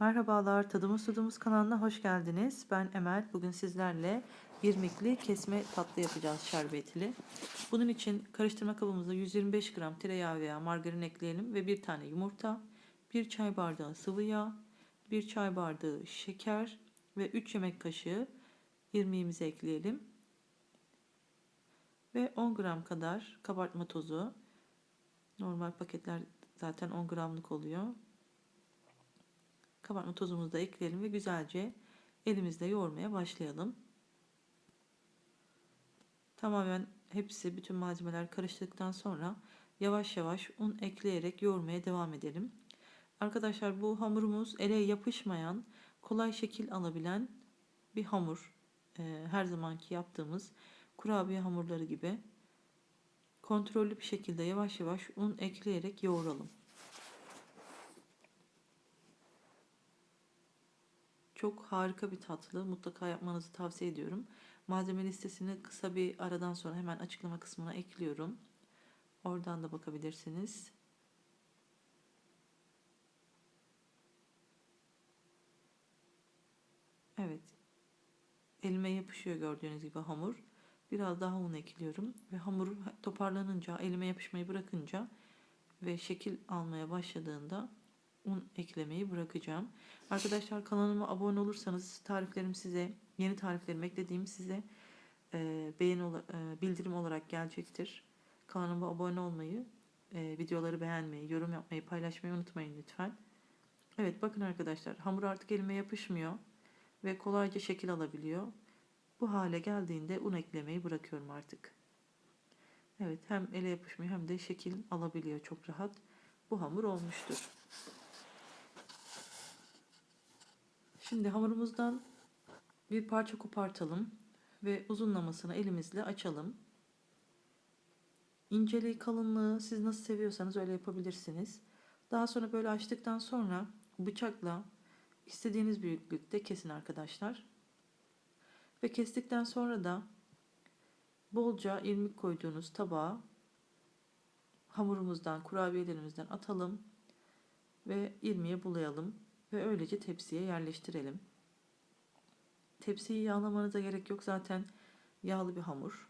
Merhabalar, Tadımız Tudumuz kanalına hoş geldiniz. Ben Emel. Bugün sizlerle irmikli kesme tatlı yapacağız şerbetli. Bunun için karıştırma kabımıza 125 gram tereyağı veya margarin ekleyelim ve bir tane yumurta, bir çay bardağı sıvı yağ, bir çay bardağı şeker ve 3 yemek kaşığı irmiğimizi ekleyelim. Ve 10 gram kadar kabartma tozu. Normal paketler zaten 10 gramlık oluyor. Kabartma tozumuzu da ekleyelim ve güzelce elimizle yoğurmaya başlayalım. Tamamen hepsi bütün malzemeler karıştıktan sonra yavaş yavaş un ekleyerek yoğurmaya devam edelim. Arkadaşlar bu hamurumuz ele yapışmayan, kolay şekil alabilen bir hamur. Ee, her zamanki yaptığımız kurabiye hamurları gibi kontrollü bir şekilde yavaş yavaş un ekleyerek yoğuralım. Çok harika bir tatlı. Mutlaka yapmanızı tavsiye ediyorum. Malzeme listesini kısa bir aradan sonra hemen açıklama kısmına ekliyorum. Oradan da bakabilirsiniz. Evet. Elime yapışıyor gördüğünüz gibi hamur. Biraz daha un ekliyorum ve hamur toparlanınca, elime yapışmayı bırakınca ve şekil almaya başladığında un eklemeyi bırakacağım. Arkadaşlar kanalıma abone olursanız tariflerim size, yeni tariflerim eklediğim size e, beğeni e, bildirim olarak gelecektir. Kanalıma abone olmayı, e, videoları beğenmeyi, yorum yapmayı, paylaşmayı unutmayın lütfen. Evet bakın arkadaşlar hamur artık elime yapışmıyor ve kolayca şekil alabiliyor. Bu hale geldiğinde un eklemeyi bırakıyorum artık. Evet hem ele yapışmıyor hem de şekil alabiliyor çok rahat. Bu hamur olmuştur. Şimdi hamurumuzdan bir parça kopartalım ve uzunlamasını elimizle açalım. İnceliği, kalınlığı siz nasıl seviyorsanız öyle yapabilirsiniz. Daha sonra böyle açtıktan sonra bıçakla istediğiniz büyüklükte kesin arkadaşlar. Ve kestikten sonra da bolca irmik koyduğunuz tabağa hamurumuzdan, kurabiyelerimizden atalım ve irmiğe bulayalım ve öylece tepsiye yerleştirelim. Tepsiyi yağlamanıza gerek yok zaten yağlı bir hamur.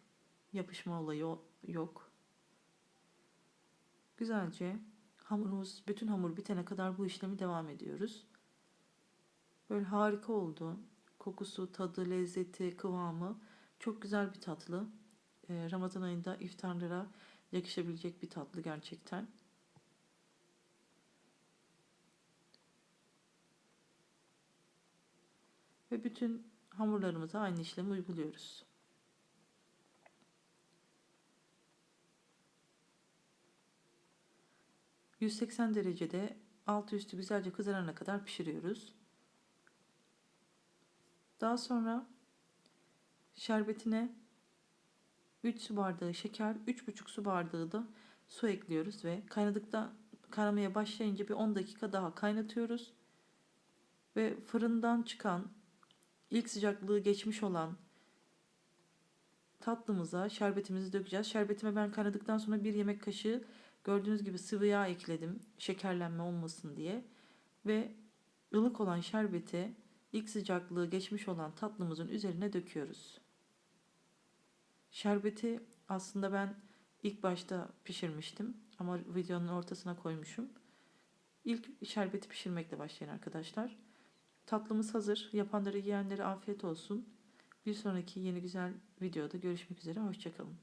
Yapışma olayı yok. Güzelce hamurumuz bütün hamur bitene kadar bu işlemi devam ediyoruz. Böyle harika oldu. Kokusu, tadı, lezzeti, kıvamı çok güzel bir tatlı. Ee, Ramazan ayında iftarlara yakışabilecek bir tatlı gerçekten. Ve bütün hamurlarımıza aynı işlemi uyguluyoruz. ...180 derecede altı üstü güzelce kızarana kadar pişiriyoruz. Daha sonra şerbetine 3 su bardağı şeker, 3,5 su bardağı da su ekliyoruz ve kaynadıkta kaynamaya başlayınca bir 10 dakika daha kaynatıyoruz. Ve fırından çıkan ilk sıcaklığı geçmiş olan tatlımıza şerbetimizi dökeceğiz. Şerbetime ben kaynadıktan sonra bir yemek kaşığı gördüğünüz gibi sıvı yağ ekledim. Şekerlenme olmasın diye. Ve ılık olan şerbeti ilk sıcaklığı geçmiş olan tatlımızın üzerine döküyoruz. Şerbeti aslında ben ilk başta pişirmiştim ama videonun ortasına koymuşum. İlk şerbeti pişirmekle başlayın arkadaşlar. Tatlımız hazır. Yapanları yiyenlere afiyet olsun. Bir sonraki yeni güzel videoda görüşmek üzere. Hoşçakalın.